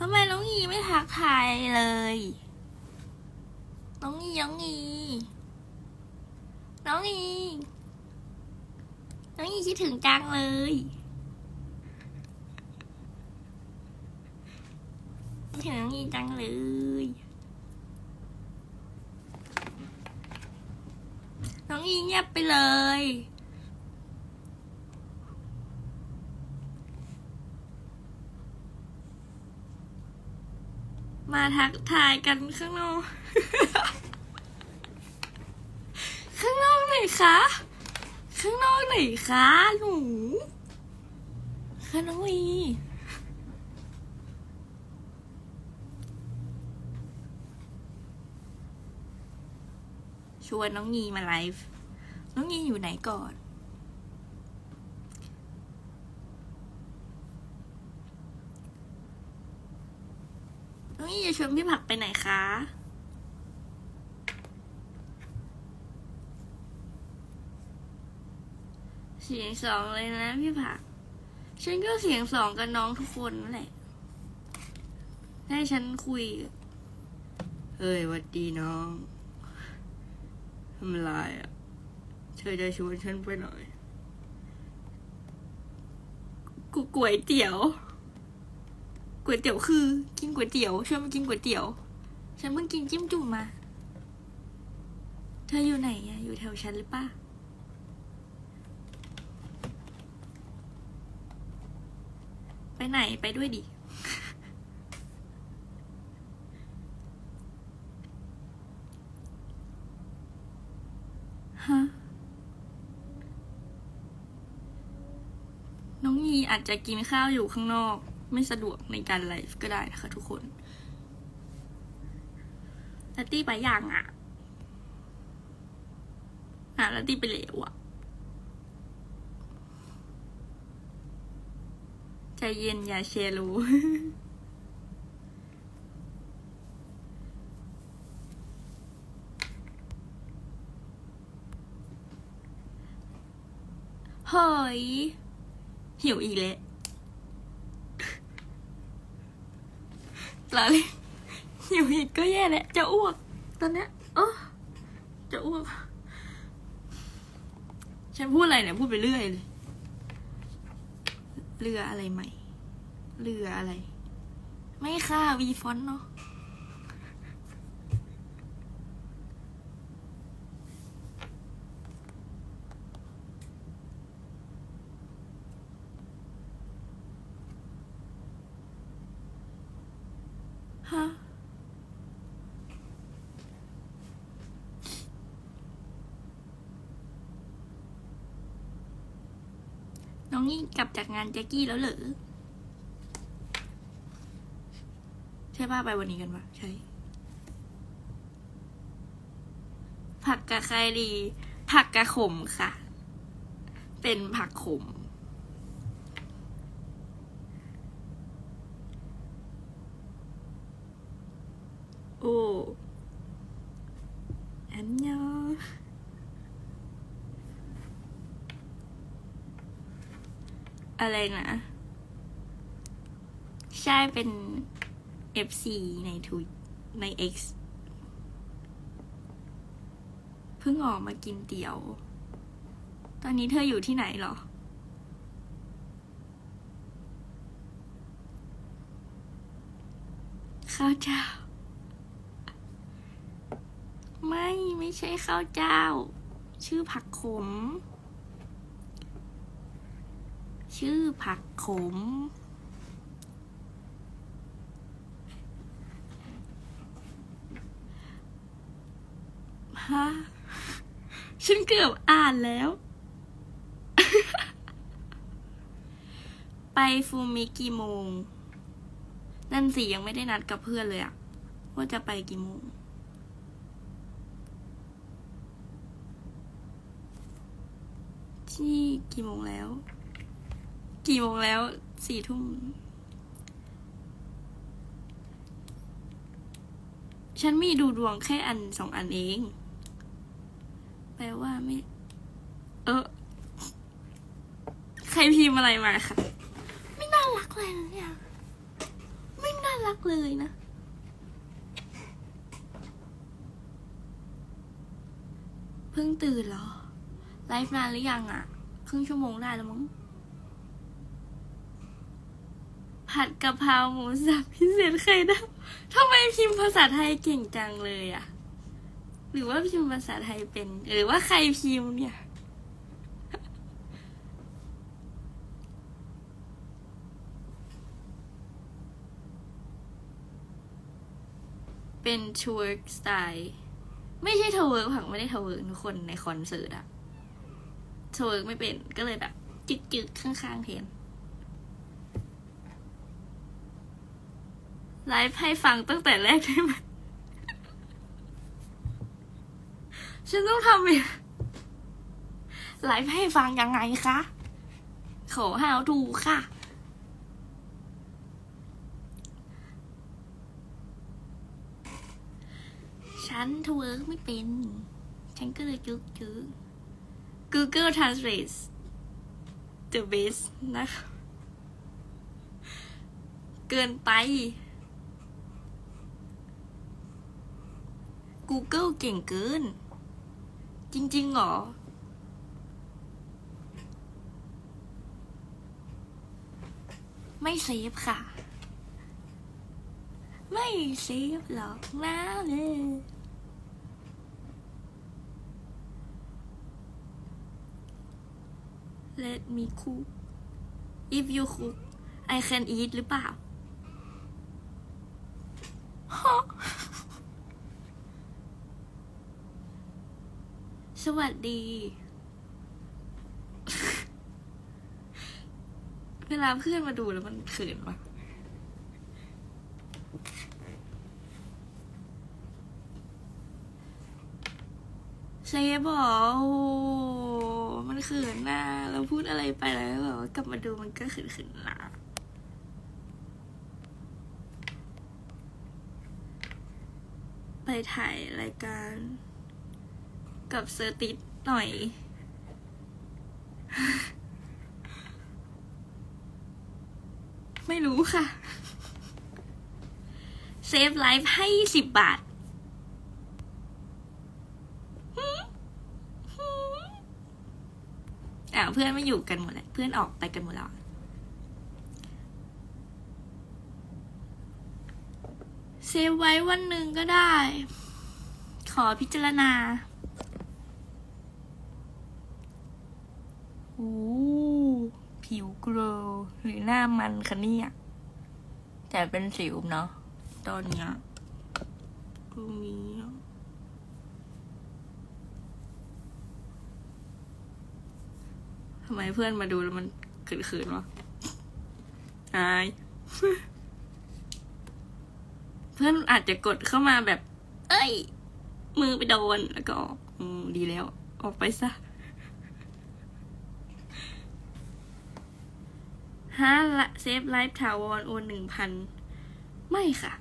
ทำไมน้องอีไม่ทักทายเลย น้องอีน้องอีน้องอีน้องอีคิดถึงจังเลยคิดถึงน้องอีจังเลยน้องอีเงียบไปเลย มาทักทายกันข้างนอก ข้างนอกไหนคะ ข้างนอกไหนคะหนูคะน้องวีชวนน้องงีมาไลฟ์ น้องงีอยู่ไหนก่อน น้องงีจะชวนพี่ผักไปไหนคะเสียงสองเลยนะพี่ผัก ฉันก็เสียงสองกับน้องทุกคนนั่นแหละ ให้ฉันคุย เฮ้ยวัดดีน้องทำไรอะ เธอจะชวนฉันไปหน่อยกูก๋วยเตี๋ยว ก๋วยเตี๋ยวคือ กินก๋วยเตี๋ยวชวนมากินก๋วยเตี๋ยว ฉันเพิ่งกินจิ้มจุ่มมา เธออยู่ไหนอะอยู่แถวฉันหรือปะไปไหนไปด้วยดิฮะน้องยีอาจจะกินข้าวอยู่ข้างนอก ไม่สะดวกในการไลฟ์ก็ได้นะคะทุกคนลัตตี้ไปอย่างอะอะลัตตี้ไปเหลวอะ ใจเย็นอย่าเชรู้เฮ้ยหิวอีกแล้ว เราเลยหิวอีกก็แย่แหละ จะอ้วก ตอนเนี้ยเออจะอ้วก ฉันพูดอะไรเนี่ย พูดไปเรื่อยเลย เรืออะไรใหม่ เรืออะไร ไม่ค่ะวีฟอนเนาะ กลับจากงานแจ็กกี้แล้วเหรอ ใช่ป่ะไปวันนี้กันปะใช่ ผักกะใครดีผักกะขมค่ะ เป็นผักขม โอ้อันยอง อะไรนะ ใช่เป็น FC ในทวิใน X เพิ่งออกมากินเตี๋ยว ตอนนี้เธออยู่ที่ไหนหรอ ข้าวเจ้า ไม่ ไม่ใช่ข้าวเจ้า ชื่อผักขม ชื่อผักขม ฮะ ฉันเกือบอ่านแล้ว ไปฟูมิกี่โมง นั่นสิยังไม่ได้นัดกับเพื่อนเลยอะว่าจะไปกี่โมงที่กี่โมงแล้ว กี่โมงแล้วสี่ทุ่มฉันมีดูดวงแค่อันสองอันเอง แปลว่าไม่ เออ ใครพิมพ์อะไรมาคะไม่น่ารักเลยนะเนี่ย ไม่น่ารักเลยนะ เพิ่งตื่นเหรอ ไลฟ์นานหรือยังอะครึ่งชั่วโมงได้แล้วมั้ง ผัดกะเพราหมูสับพิเศษไข่ดาวทำไมพิมพ์ภาษาไทยเก่งจังเลยอะหรือว่าพิมพ์ภาษาไทยเป็น หรือว่าใครพิมพ์เนี่ย เป็นทเวิร์กสไตล์ไม่ใช่ทเวิร์กผักไม่ได้ทเวิร์กทุกคนในคอนเสิร์ตอะทเวิร์กไม่เป็นก็เลยแบบจึกๆข้างๆแทน ไลฟ์ให้ฟังตั้งแต่แรกได้ไหมฉันต้องทำเองไลฟ์ให้ฟังยังไงคะ ขอให้เอาดูค่ะ ฉันทเวิร์กไม่เป็น ฉันก็เลยจึกจึก Google Translate the best นะคะ เกินไป Google เก่งเกิน จริงๆเหรอ ไม่เซฟค่ะ ไม่เซฟหรอกนะเลย Let me cook if you cook I can eat หรือเปล่าฮะส วัสดี เวลาเพื่อนมาดูแล้วมันเขินวะเซฟบอกโอ้มันเขินหน้าเราพูดอะไรไปแล้วแบบว่ากลับมาดูมันก็เขินๆหน้าไปถ่ายรายการ กับเซอร์ติสหน่อย ไม่รู้ค่ะ เซฟไลฟ์ให้สิบบาทอ่าเพื่อนไม่อยู่กันหมดแล้ว เพื่อนออกไปกันหมดแล้วเซฟไว้วันหนึ่งก็ได้ ขอพิจารณา โอ้ผิวโกลว์หรือหน้ามันคะเนี่ยแต่เป็นสิวเนาะตอนเนี้ยตรงนี้เนอะทำไมเพื่อนมาดูแล้วมันเขินๆวะอาย เพื่อนอาจจะกดเข้ามาแบบ เอ้ย มือไปโดนแล้วก็ออกอืมดีแล้ว ออกไปซะ ห้าละเซฟไลฟ์ถาวรโอนหนึ่งพันไม่ค่ะ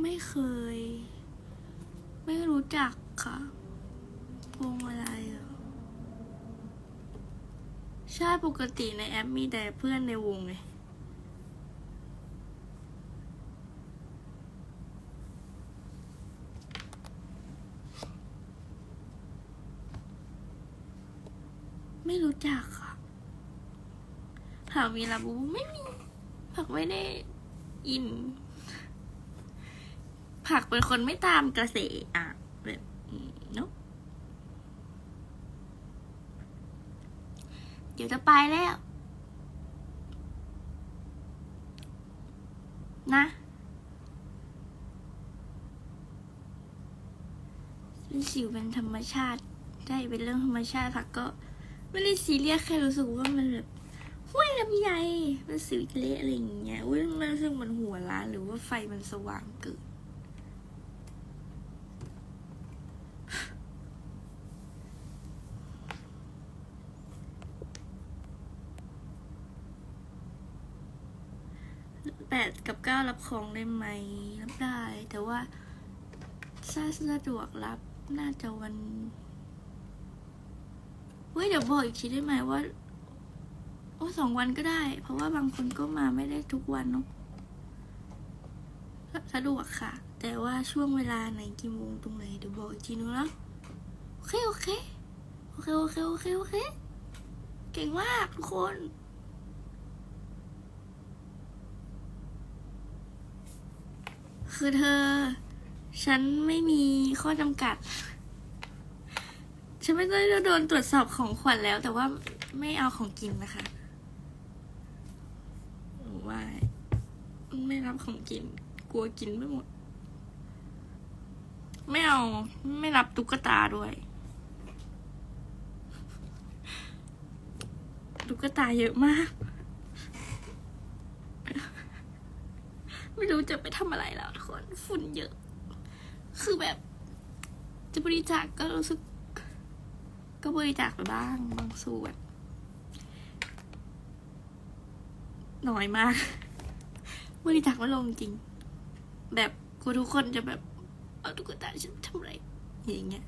ไม่เคย ไม่รู้จักค่ะวงอะไรอะใช่ปกติในแอปมีแต่เพื่อนในวงไง จักค่ะถามมีลาบูบูไม่มีผักไม่ได้อิน ผักเป็นคนไม่ตามกระแสอะแบบเนอะเดี๋ยวจะไปแล้ว นะเป็นสิวเป็นธรรมชาติ ได้เป็นเรื่องธรรมชาติผักก็ ไม่ได้ซีเรียสแค่รู้สึกว่ามันแบบห้วยลำไยมันสิวเละอะไรอย่างเงี้ยอุ้ยมันรู้สึกมันหัวล้านหรือว่าไฟมันสว่างเกินแปดกับเก้ารับของได้ไหมรับได้ แต่ว่าถ้าสะดวกรับน่าจะวัน เฮ้ยเดี๋ยวบอกอีกทีได้ไหมว่า โอ้สองวันก็ได้ เพราะว่าบางคนก็มาไม่ได้ทุกวันเนาะสะดวกค่ะ แต่ว่าช่วงเวลาไหนกี่โมงตรงไหนเดี๋ยวบอกอีกทีนึงแล้วโอเคโอเคโอเคโอเคโอเคโอเค เก่งมากทุกคนคือเธอ ฉันไม่มีข้อจำกัด ฉันไม่ได้โดนตรวจสอบของขวัญแล้ว แต่ว่าไม่เอาของกินนะคะว่าไม่รับของกิน กลัวกินไม่หมด ไม่เอา ไม่รับตุ๊กตาด้วย ตุ๊กตาเยอะมาก ไม่รู้จะไปทำอะไรแล้วทุกคน ฝุ่นเยอะ คือแบบ จะบริจาคก็รู้สึก ก็บริจาคไปบ้างบางส่วน น้อยมาก บริจาคไม่ลงจริง แบบกลัวทุกคนจะแบบ เอาตุ๊กตาฉันทำไร อย่างเงี้ย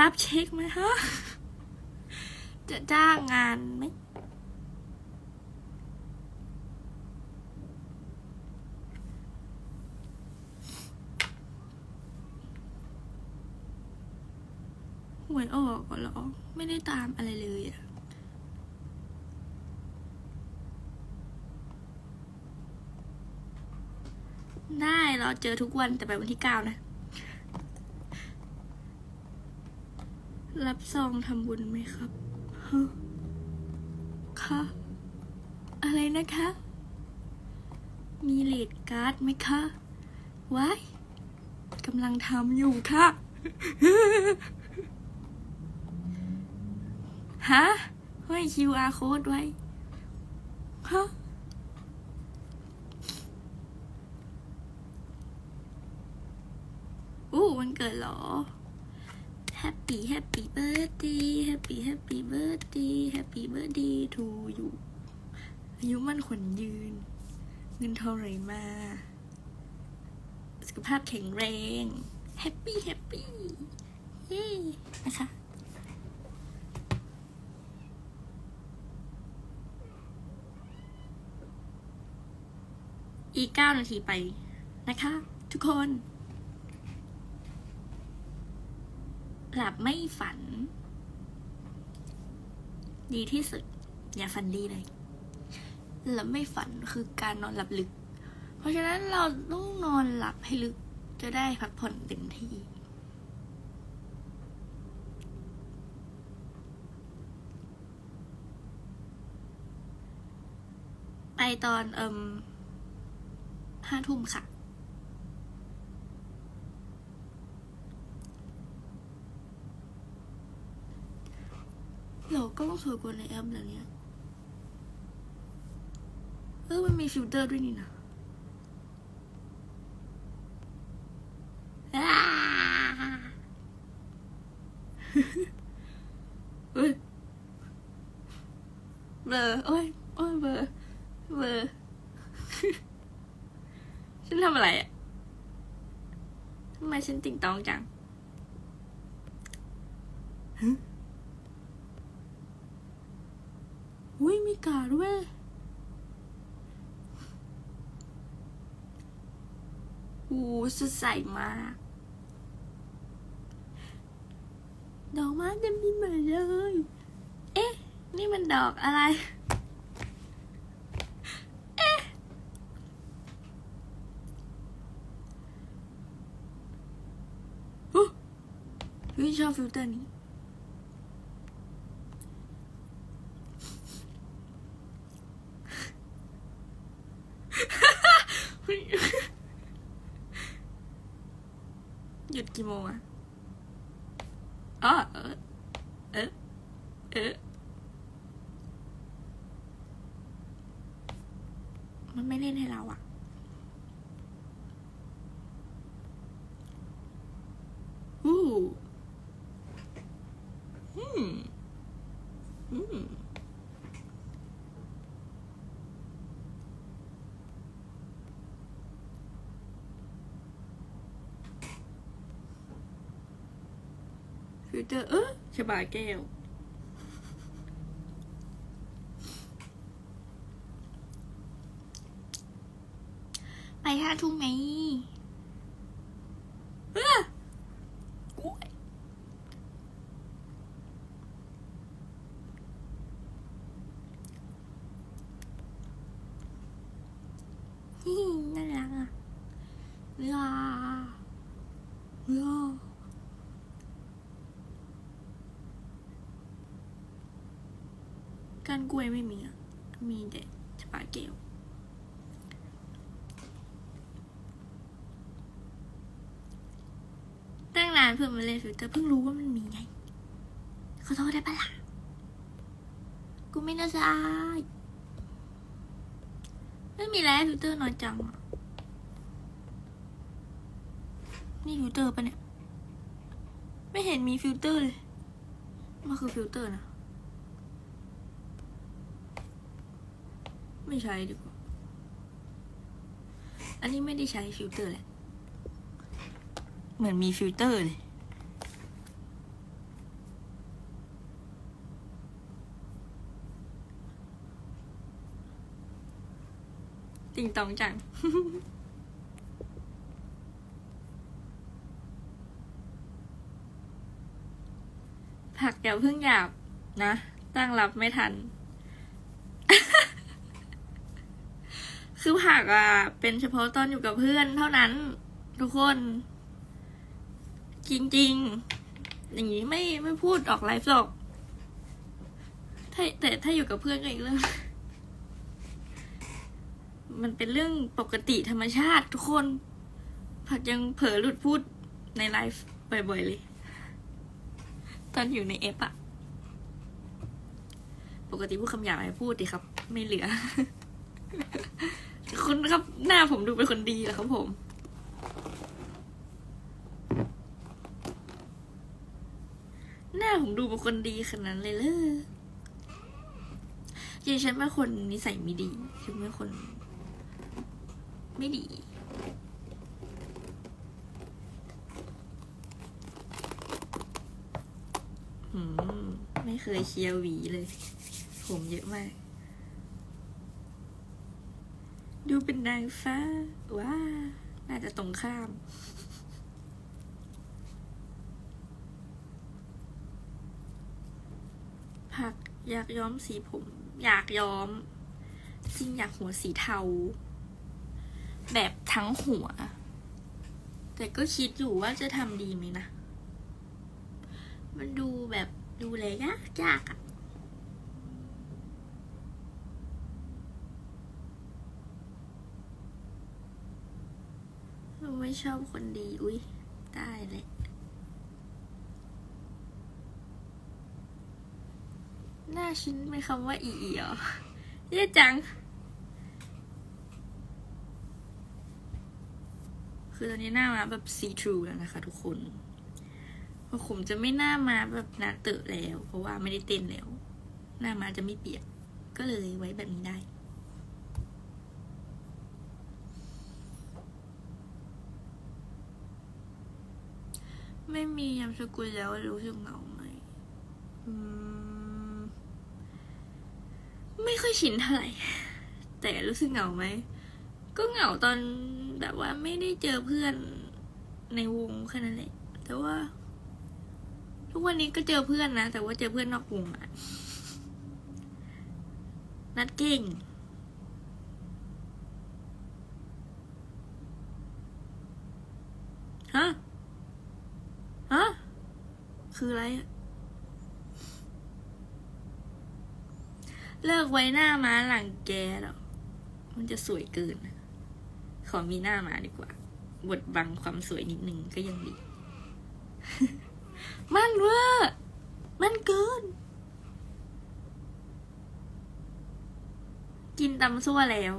รับเช็คไหมฮะ จะจ้างงานไหม วยออกเหรอ ไม่ได้ตามอะไรเลยอะได้เราเจอทุกวันแต่ไปวันที่เก้านะ รับซองทำบุญไหมครับฮะค่ะอะไรนะคะ มีเลดการ์ดไหมคะว้ายกำลังทำอยู่ค่ะ ฮะเฮ้ย QR code ไว้ฮะอู้วันเกิดเหรอ Happy Happy Birthday Happy Happy Birthday Happy Birthday to you อายุมั่นขวัญยืน เงินเทองไหลมา สุขภาพแข็งแรง Happy Happy เย้นะคะ อีกเก้านาทีไปนะคะ ทุกคน หลับไม่ฝัน ดีที่สุด อย่าฝันดีเลย หลับไม่ฝันคือการนอนหลับลึก เพราะฉะนั้นเราต้องนอนหลับให้ลึกจะได้พักผ่อนเต็มที่ไปตอนเอิม ห้าทุ่มค่ะ เราก็ต้องสวยกว่าในแอปแล้วเนี่ย เออมันมีฟิลเตอร์ด้วยนี่นะอ่าเฮ้ยเบลอโอ้ย โอ้ยเบลอเบลอ ฉันทำอะไรอะ ทำไมฉันติ่ งตองจังฮะอุ้ยมีกาด้วยโอ้สดใสมาก ดอกไม้เต็มดินหมดเลย เอ๊ะ นี่มันดอกอะไร เอ๊ะ อุ๊ยเฮ้ย ชอบฟิลเตอร์นี้ หยุดกี่โมงอะอ๋อเออ เออ เออ มันไม่เล่นให้เราอะอู้ 嗯嗯，觉得嗯，这把剑。 น่ารักอะลาลากานกล้วยไม่มีอะ มีแต่ชะปาเกลตั้งนานเพื่อมาเล่นฟิลเตอร์เพิ่งรู้ว่ามันมีไงขอโทษได้ปะล่ะกูไม่น่าจะอาย ไม่มีแล้วฟิลเตอร์น้อยจัง นี่ฟิลเตอร์ปะเนี่ย ไม่เห็นมีฟิลเตอร์เลย มันคือฟิลเตอร์นะ ไม่ใช้ดีกว่า อันนี้ไม่ได้ใช้ฟิลเตอร์แหละ เหมือนมีฟิลเตอร์เลย งตองจัง ผักอย่าเพิ่งหยาบนะ ตั้งรับไม่ทัน คือผักอะ เป็นเฉพาะตอนอยู่กับเพื่อนเท่านั้น ทุกคนจริงๆ อย่างนี้ไม่ไม่พูดออกไลฟ์หรอกถ้าแต่ถ้าอยู่กับเพื่อนก็อีกเรื่อง มันเป็นเรื่องปกติธรรมชาติทุกคน ผักยังเผลอหลุดพูดในไลฟ์บ่อยๆเลย ตอนอยู่ในเอฟอะปกติพูดคำหยาบอะไรพูดดิครับ ไม่เหลือ คุณครับหน้าผมดูเป็นคนดีเหรอครับผมหน้าผมดูเป็นคนดีขนาดเลยเลยจริงฉันเป็นคนนิสัยไม่ดีฉันเป็นคน ไม่ดีหืมไม่เคยเคลียร์หวีเลย ผมเยอะมาก ดูเป็นนางฟ้า ว้า น่าจะตรงข้ามผักอยากย้อมสีผม อยากย้อม จริงอยากหัวสีเทา แบบทั้งหัว แต่ก็คิดอยู่ว่าจะทำดีไหมนะ มันดูแบบดูแลยากยากอะไม่ชอบคนดี อุ้ยได้เลยหน้าชิ้นเป็นคำว่าอีอีเหรอเย่จัง คือตอนนี้หน้ามาแบบ see through แล้วนะคะ ทุกคนเพราะผมจะไม่หน้ามาแบบหน้าเตอะแล้ว เพราะว่าไม่ได้เต้นแล้ว หน้ามาจะไม่เปียก ก็เลยไว้แบบนี้ได้ไม่มียามสกุลแล้วรู้สึกเหงาไหมอืมไม่ค่อยชินเท่าไหร่ แต่รู้สึกเหงาไหม ก็เหงาตอน แบบว่าไม่ได้เจอเพื่อนในวงแค่นั้นแหละแต่ว่า ทุกวันนี้ก็เจอเพื่อนนะ แต่ว่าเจอเพื่อนนอกวงอะนัดเก่งฮะฮะคืออะไรอะเลิกไว้หน้าม้าหลังแกหรอ มันจะสวยเกินนะ ขอมีหน้ามาดีกว่าบดบังความสวยนิดนึงก็ยังดี มันเวอร์มันเกิน กินตำซั่วแล้ว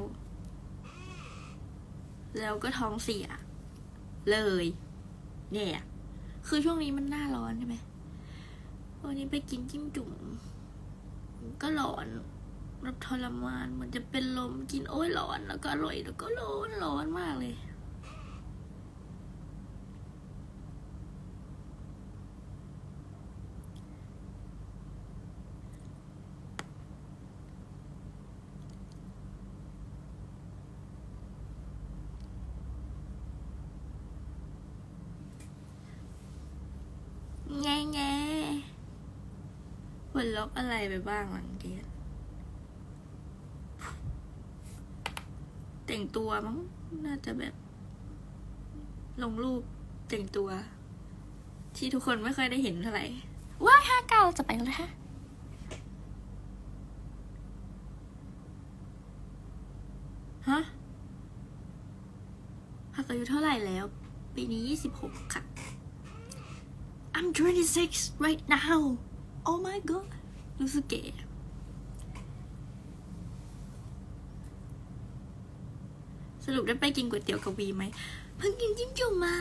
แล้วก็ท้องเสีย เลยเนี่ยคือช่วงนี้มันหน้าร้อนใช่ไหมวันนี้ไปกินจิ้มจุ่มก็ร้อน แบบทรมานเหมือนจะเป็นลมกินโอ้ยร้อนแล้วก็อร่อยแล้วก็ร้อนร้อนมากเลยแง่แง่ผลลบอะไรไปบ้างหลังเกณฑ์ แต่งตัวมั้งน่าจะแบบ ลงรูปแต่งตัว ที่ทุกคนไม่ค่อยได้เห็นเท่าไหร่ว้ายห้าเก้าจะไปแล้วนะคะฮะพักอายุเท่าไหร่แล้ว ปีนี้ยี่สิบหกค่ะ I'm 26 right now oh my god รู้สึกเก๋ สรุปได้ไปกินก๋วยเตี๋ยวกับวีไหมเพิ่งกินจิ้มจุ่มมา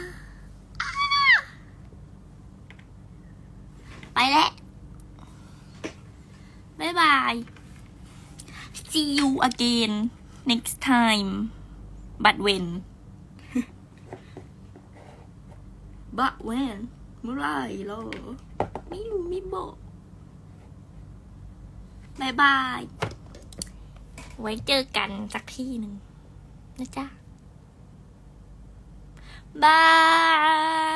ไปแล้วบายบาย see you again next time but when but when เมื่อไรหรอ ไม่รู้ไม่บอกบายบาย ไว้เจอกันสักที่หนึ่ง นะจ๊ะบาย